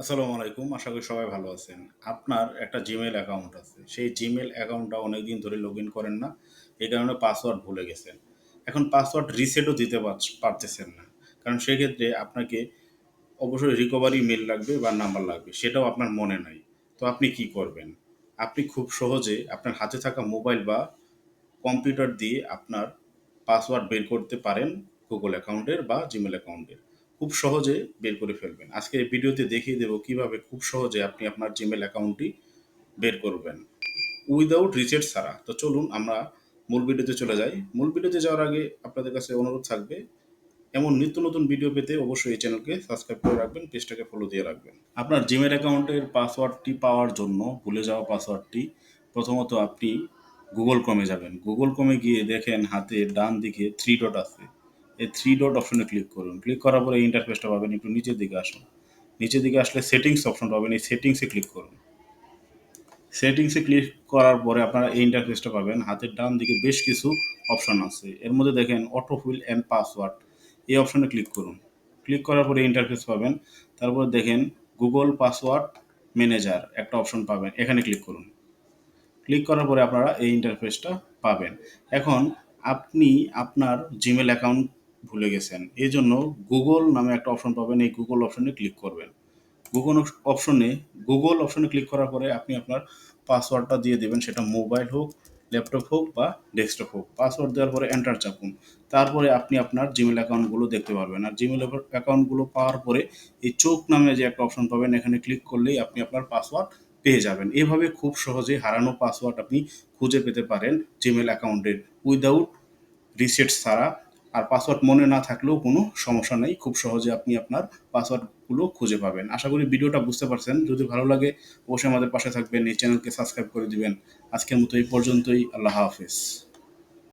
আসসালামু আলাইকুম। আশা করি সবাই ভালো আছেন। আপনার একটা জিমেল অ্যাকাউন্ট আছে। সেই জিমেল অ্যাকাউন্টটা অনেকদিন ধরে লগ ইন করেন না। এই কারণে পাসওয়ার্ড ভুলে গেছেন। এখন পাসওয়ার্ড রিসেটও দিতে পারতেছেন না। কারণ সেক্ষেত্রে আপনাকে অবশ্যই রিকভারি মেল লাগবে বা নাম্বার লাগবে। সেটাও আপনার মনে নাই। তো আপনি কি করবেন? আপনি খুব সহজে আপনার হাতে থাকা মোবাইল বা কম্পিউটার দিয়ে আপনার পাসওয়ার্ড বের করতে পারেন গুগল অ্যাকাউন্টের বা জিমেল অ্যাকাউন্টের। খুব সহজে বের করে ফেলবেন। আজকে এই ভিডিওতে দেখিয়ে দেব কীভাবে খুব সহজে আপনি আপনার জিমেল অ্যাকাউন্টটি বের করবেন। উইদাউট রিসেট ছাড়া। তো চলুন আমরা মূল ভিডিওতে চলে যাই। মূল ভিডিওতে যাওয়ার আগে আপনাদের কাছে অনুরোধ থাকবে, এমন নিত্য নতুন ভিডিও পেতে অবশ্যই এই চ্যানেলকে সাবস্ক্রাইব করে রাখবেন, পেজটাকে ফলো দিয়ে রাখবেন। আপনার Gmail অ্যাকাউন্টের পাসওয়ার্ডটি পাওয়ার জন্য ভুলে যাওয়া পাসওয়ার্ডটি প্রথমত আপনি গুগল এ যাবেন। গুগল এ গিয়ে দেখেন হাতে ডান দিকে 3 ডট আছে। এই থ্রি ডট অপশনে ক্লিক করুন। ক্লিক করার পরে এই ইন্টারফেসটা পাবেন। একটু নিচের দিকে আসুন। নিচের দিকে আসলে সেটিংস অপশন পাবেন। এই সেটিংসে ক্লিক করুন। সেটিংসে ক্লিক করার পরে আপনারা এই ইন্টারফেসটা পাবেন। হাতের ডান দিকে বেশ কিছু অপশন আছে। এর মধ্যে দেখেন অটোফিল অ্যান্ড পাসওয়ার্ড। এই অপশনে ক্লিক করুন। ক্লিক করার পরে ইন্টারফেস পাবেন। তারপরে দেখেন গুগল পাসওয়ার্ড ম্যানেজার একটা অপশন পাবেন। এখানে ক্লিক করুন। ক্লিক করার পরে আপনারা এই ইন্টারফেসটা পাবেন। এখন আপনি আপনার জিমেল অ্যাকাউন্ট ভুলে গেছেন। এজন্য গুগল নামে একটা অপশন পাবেন। এই গুগল অপশনে ক্লিক করবেন। গুগল অপশ অপশনে Google অপশনে ক্লিক করার পরে আপনি আপনার পাসওয়ার্ডটা দিয়ে দেবেন সেটা মোবাইল হোক, ল্যাপটপ হোক বা ডেস্কটপ হোক। পাসওয়ার্ড দেওয়ার পরে এন্টার চাপুন। তারপরে আপনি আপনার জিমেল অ্যাকাউন্টগুলো দেখতে পারবেন। আর অ্যাকাউ অ্যাকাউন্টগুলো পাওয়ার পরে এই চোখ নামে যে একটা অপশন পাবেন এখানে ক্লিক করলেই আপনি আপনার পাসওয়ার্ড পেয়ে যাবেন। এভাবে খুব সহজে হারানো পাসওয়ার্ড আপনি খুঁজে পেতে পারেন জিমেল অ্যাকাউন্টের উইদাউট রিসেট ছাড়া। আর পাসওয়ার্ড মনে না থাকলেও কোনো সমস্যা নেই খুব সহজে আপনি আপনার পাসওয়ার্ডগুলো খুঁজে পাবেন। আশা করি ভিডিওটা বুঝতে পারছেন। যদি ভালো লাগে, অবশ্যই আমাদের পাশে থাকবেন। এই চ্যানেলকে সাবস্ক্রাইব করে দিবেন। আজকের মতো এই পর্যন্তই। আল্লাহ হাফেজ।